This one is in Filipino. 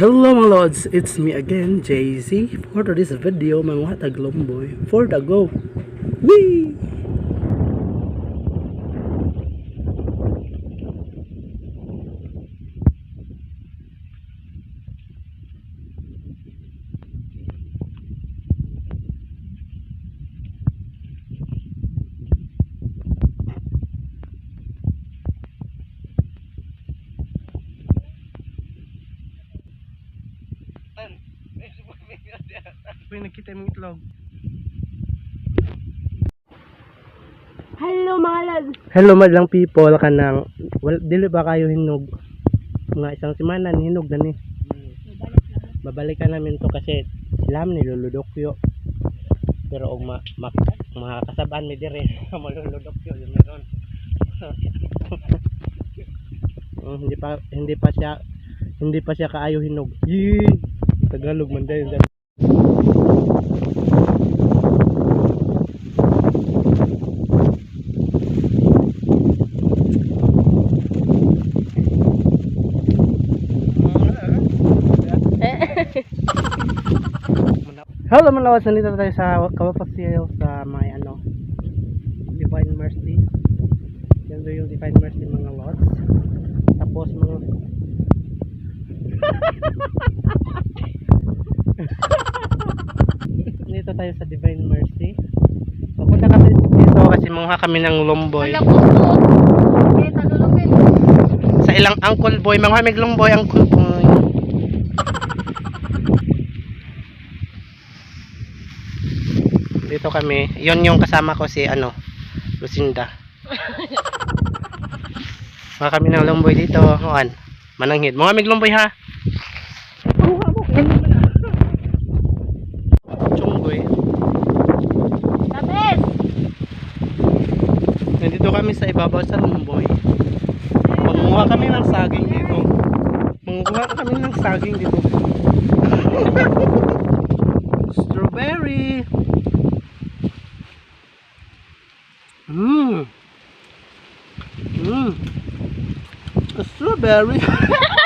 Hello mga lords, it's me again, Jay-Z. For today's video, mga taglomboy. For the go. Wee! Uy, nakita yung itlog. Hello mga lads. Hello madlang people. Kanang wal dili ba kayo hinog? Mga isang semana ni hinog na ni. Babalikan namin to kasi sila man niluludokyo pero og ma, ma mga kasaban mi dire maluludokyo yun meron. Mm, hindi pa hindi pa siya hindi pa siya kaayo hinog. Yee! Tagalog man dayon Hello mga lawas, nandito tayo sa Kawapasil sa may ano Divine Mercy Yan doon yung Divine Mercy mga lods Tapos mga Dito tayo sa Divine Mercy Papunta kasi dito kasi mga kami ng Lomboy Wala po. Okay, talulupin. Sa ilang Uncle Boy, mga may Lomboy, Uncle Boy Dito kami, yon yung kasama ko si ano, Lucinda. Mga kami ng Lomboy dito, Juan. Mananghid. Mga mig Lomboy ha. Nandito kami sa ibabaw sa Lomboy. Manguha kami ng saging dito. Manguha kami ng saging dito. Strawberry. Mmm. Mmm. Strawberry.